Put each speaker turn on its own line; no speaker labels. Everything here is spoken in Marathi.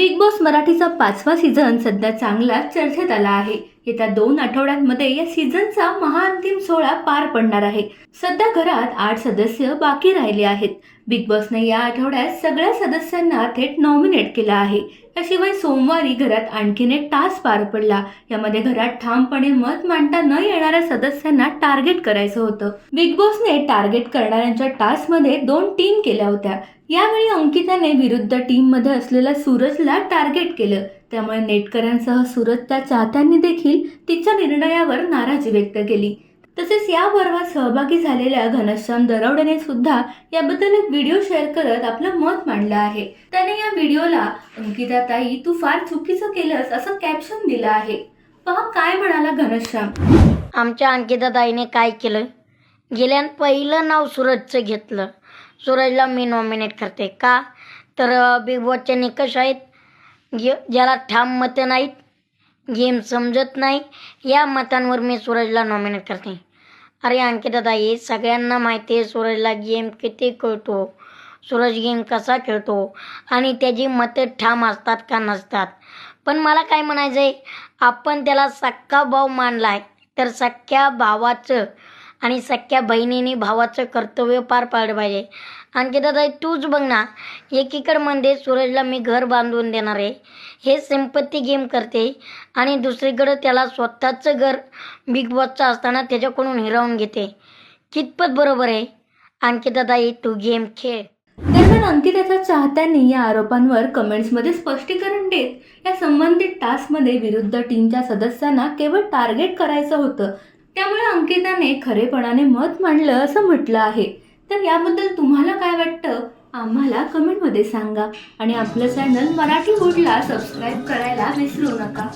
बिग बॉस मराठीचा पाचवा सीझन सध्या चांगलाच चर्चेत आला आहे. येत्या दोन आठवड्यांमध्ये या सीझनचा महाअंतिम सोहळा पार पडणार आहे. सध्या घरात आठ सदस्य बाकी राहिले आहेत. बिग बॉसने या आठवड्यात सगळ्या सदस्यांना थेट नॉमिनेट केलं आहे. याशिवाय सोमवारी घरात आणखीन एक टास्क पार पडला. यामध्ये घरात ठामपणे मत मांडता न येणाऱ्या सदस्यांना टार्गेट करायचं होतं. बिग बॉसने टार्गेट करणाऱ्यांच्या टास्कमध्ये दोन टीम केल्या होत्या. यावेळी अंकिताने विरुद्ध टीममध्ये असलेल्या सूरजला टार्गेट केलं. त्यामुळे नेटकऱ्यांसह सूरजच्या चाहत्यांनी देखील तिच्या निर्णयावर नाराजी व्यक्त केली. तसेच या पर्वात सहभागी झालेल्या घनश्याम दरवडेने सुद्धा याबद्दल एक व्हिडिओ शेअर करत आपलं मत मांडलं आहे. त्याने या व्हिडिओला अंकिता ताई तू फार चुकीचं केलंस असं कॅप्शन दिलं आहे. पहा काय म्हणाला घनश्याम.
आमच्या अंकिताताईने काय केलं? गेल्या पहिलं नाव सूरजचं घेतलं. सूरजला मी नॉमिनेट करते. का? तर बिग बॉसचे निकष आहेत. ज्याला ठाम मतं नाहीत गेम समजत नाही. या मतांवर मी सूरजला नॉमिनेट करते. अरे अंकी दादा हे सगळ्यांना माहिती आहे सूरजला गेम किती कळतो सूरज गेम कसा खेळतो आणि त्याची मतं ठाम असतात का नसतात. पण मला काय म्हणायचं आहे आपण त्याला सख्खा भाव मानला आहे तर सख्ख्या भावाचं आणि सख्या बहिणीने भावाचं कर्तव्य पार पाडलं पाहिजे. आणखी दादा तूच बघ ना एकीकडमध्ये सूरजला मी घर बांधून देणार आहे. हे संपत्ती गेम करते आणि दुसरीकडं त्याला स्वतःचं घर बिग बॉसचं असताना त्याच्याकडून हिरावून घेते. कितपत बरोबर आहे. आणखी दादा तू गेम खेळ.
दरम्यान अंकिताच्या चाहत्यांनी या आरोपांवर कमेंट्समध्ये स्पष्टीकरण देत या संबंधित टास्कमध्ये विरुद्ध टीमच्या सदस्यांना केवळ टार्गेट करायचं होतं. त्यामुळे अंकिताने खरेपणाने मत मांडलं असं म्हटलं आहे. तर याबद्दल तुम्हाला काय वाटतं? आम्हाला कमेंटमध्ये सांगा. आणि आपलं चॅनल मराठी वूडला सबस्क्राईब करायला विसरू नका.